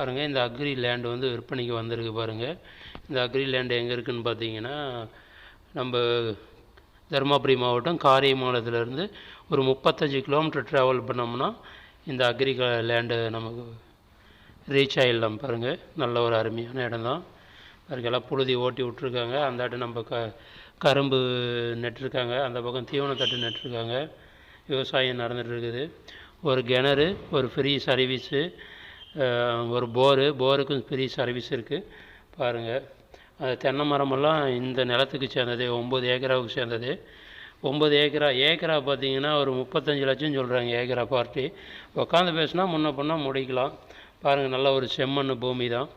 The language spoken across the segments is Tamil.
பாருங்கள் இந்த அக்ரி லேண்டு வந்து விற்பனைக்கு வந்திருக்கு பாருங்கள் இந்த அக்ரி லேண்டு எங்கே இருக்குதுன்னு பார்த்தீங்கன்னா நம்ம தருமபுரி மாவட்டம் காரியமாலத்திலேருந்து ஒரு முப்பத்தஞ்சு கிலோமீட்டர் ட்ராவல் பண்ணோம்னா இந்த அக்ரி லேண்டு நமக்கு ரீச் ஆகிடலாம் பாருங்கள் நல்ல ஒரு அருமையான இடம் தான் பாருங்க எல்லாம் புழுதி ஓட்டி விட்ருக்காங்க அந்த இடம் நம்ம க கரும்பு நட்டிருக்காங்க. அந்த பக்கம் தீவனத்தட்டு நட்டிருக்காங்க. விவசாயம் நடந்துட்டு இருக்குது. ஒரு கிணறு ஒரு ஃப்ரீ சர்வீஸு ஒரு போரு போருக்கும் ஃப்ரீ சர்வீஸ் இருக்குது பாருங்கள் அது தென்னை மரமெல்லாம் இந்த நிலத்துக்கு சேர்ந்தது ஒம்பது ஏக்கராவுக்கு சேர்ந்தது. ஒம்பது ஏக்கரா ஏக்கரா பார்த்தீங்கன்னா ஒரு முப்பத்தஞ்சு லட்சம் சொல்கிறாங்க ஏக்கரா பார்ட்டி. உட்காந்து பேசுனா முன்ன பண்ணால் முடிக்கலாம். பாருங்கள் நல்ல ஒரு செம்மண் பூமி தான்.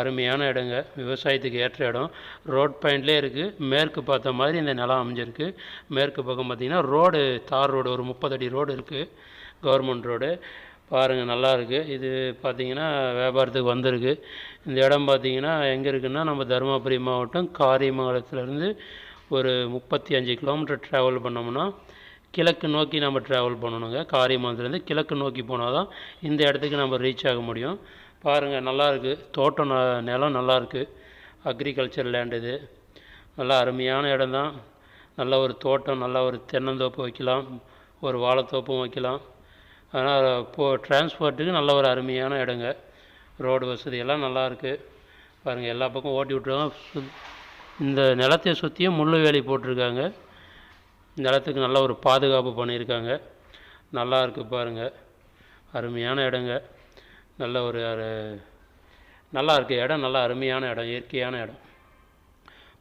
அருமையான இடங்க. விவசாயத்துக்கு ஏற்ற இடம். ரோட் பாயிண்ட்லேயே இருக்குது மேற்கு பார்த்த மாதிரி இந்த நிலம் அமைஞ்சிருக்கு. மேற்கு பக்கம் பார்த்திங்கன்னா ரோடு தார் ரோடு ஒரு முப்பது அடி ரோடு இருக்குது கவர்மெண்ட் ரோடு. பாருங்கள் நல்லாயிருக்கு இது பார்த்திங்கன்னா வியாபாரத்துக்கு வந்திருக்கு. இந்த இடம் பார்த்திங்கன்னா எங்கே இருக்குன்னா நம்ம தருமபுரி மாவட்டம் காரியமங்கலத்துலேருந்து ஒரு முப்பத்தி அஞ்சு கிலோமீட்டர் ட்ராவல் பண்ணோம்னா கிழக்கு நோக்கி நம்ம ட்ராவல் பண்ணணுங்க. காரியமங்கலத்துலேருந்து கிழக்கு நோக்கி போனால் தான் இந்த இடத்துக்கு நம்ம ரீச் ஆக முடியும். பாருங்கள் நல்லாயிருக்கு தோட்டம் ந- நிலம் நல்லா இருக்குது அக்ரிகல்ச்சர் லேண்ட் இது. நல்லா அருமையான இடம் தான் நல்ல ஒரு தோட்டம் நல்ல ஒரு தென்னந்தோப்பு வைக்கலாம். ஒரு வாழைத்தோப்பும் வைக்கலாம். அதனால் இப்போது டிரான்ஸ்போர்ட்டுக்கு நல்ல ஒரு அருமையான இடங்க. ரோடு வசதி எல்லாம் பாருங்கள் எல்லா பக்கம் ஓட்டி விட்ருக்காங்க இந்த நிலத்தை சுற்றியும் முள் வேலி போட்டிருக்காங்க. நிலத்துக்கு நல்ல ஒரு பாதுகாப்பு பண்ணியிருக்காங்க. நல்லா இருக்குது பாருங்கள் அருமையான இடங்க. நல்ல ஒரு நல்லா இருக்குது இடம் நல்லா அருமையான இடம் இயற்கையான இடம்.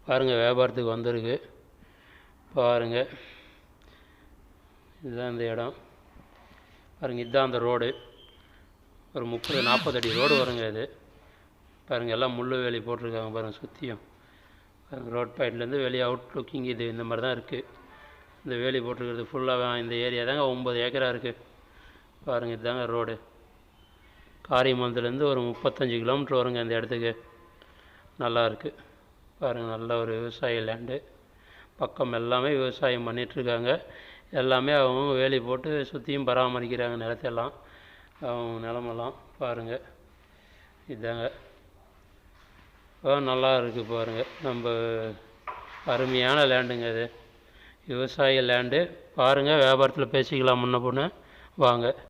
பாருங்கள் வியாபாரத்துக்கு வந்திருக்கு. பாருங்கள் இதுதான் இந்த இடம். பாருங்கள் இதுதான் அந்த ரோடு. ஒரு முப்பது நாற்பது அடி ரோடு வருங்க இது. பாருங்கள் எல்லாம் முள்ளு வேலி போட்டிருக்காங்க பாருங்கள் சுற்றியும் பாருங்கள் ரோட் பாயிண்ட்லேருந்து வெளியே அவுட் லுக்கிங் இது இந்த மாதிரி தான் இருக்குது இந்த வேலி போட்டிருக்கிறது ஃபுல்லாக இந்த ஏரியா தாங்க ஒம்பது ஏக்கரா இருக்குது பாருங்கள் இதுதாங்க ரோடு. காரியமந்தலேருந்து ஒரு முப்பத்தஞ்சு கிலோமீட்டர் வருங்க இந்த இடத்துக்கு. நல்லா இருக்குது பாருங்கள் நல்ல ஒரு விவசாய லேண்டு பக்கம் எல்லாமே விவசாயம் பண்ணிகிட்ருக்காங்க எல்லாமே அவங்க வேலி போட்டு சுற்றியும் பராமரிக்கிறாங்க நிலத்தெல்லாம் அவங்க நிலமெல்லாம் பாருங்கள் இதாங்க. நல்லா இருக்குது பாருங்கள் நம்ம அருமையான லேண்டுங்க இது. விவசாய லேண்டு. பாருங்கள் வியாபாரத்தில் பேசிக்கலாம் முன்ன பொண்ணு வாங்க.